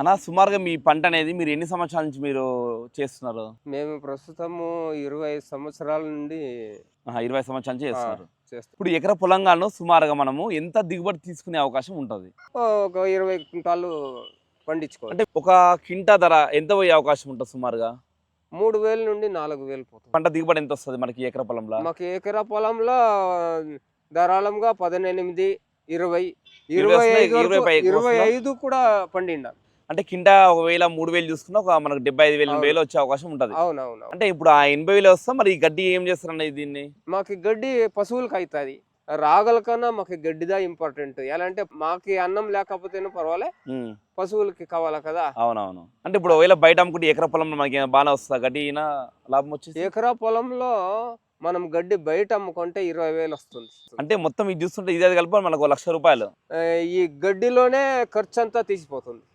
అన్న సుమారుగా మీ పంట అనేది మీరు ఎన్ని సంవత్సరాల నుంచి మీరు చేస్తున్నారు? మేము ప్రస్తుతము ఇరవై ఐదు సంవత్సరాల నుండి ఇరవై సంవత్సరాల నుంచి చేస్తున్నారు. చేస్తాం ఇప్పుడు ఎకర పొలంగాను సుమారుగా మనము ఎంత దిగుబడి తీసుకునే అవకాశం ఉంటుంది? ఒక ఇరవై క్వింటాలు పండించుకోవాలి అంటే ఒక కింటా ధర ఎంత పోయే అవకాశం ఉంటుంది సుమారుగా? మూడు వేల నుండి నాలుగు వేలు పోతుంది. పంట దిగుబడి ఎంత వస్తుంది మనకి ఎకర పొలంలో? మాకు ఎకరా పొలంలో ధారాళంగా పదిహేనిమిది ఇరవై ఇరవై ఇరవై ఐదు ఇరవై కూడా పండిండ. అంటే కింటా ఒకవేళ మూడు వేలు చూసుకున్నా ఒక మనకు డెబ్బై ఐదు వేలు. వేలు వచ్చే అవకాశం ఉంటుంది. అవునవును. అంటే ఇప్పుడు ఆ ఎనభై వేలు వస్తా మరి ఈ గడ్డి ఏం చేస్తారన్న దీన్ని? మాకు గడ్డి పశువులకు అవుతుంది రాగల కన్నా మాకు గడ్డిదా ఇంపార్టెంట్ ఎలా అంటే మాకు అన్నం లేకపోతేనూ పర్వాలే పశువులకి కావాలా కదా? అవునవును. అంటే ఇప్పుడు ఒకవేళ బయట అమ్ముకుంటే ఎకర పొలంలో మనకి ఏమైనా బాగానే వస్తుందా? గడ్డి లాభం వచ్చేసి? ఎకరా పొలంలో మనం గడ్డి బయట అమ్ముకుంటే ఇరవై వేలు వస్తుంది. అంటే మొత్తం ఇది చూస్తుంటే ఇదే కలిపి మనకు ఒక లక్ష రూపాయలు. ఈ గడ్డిలోనే ఖర్చు అంతా తీసిపోతుంది.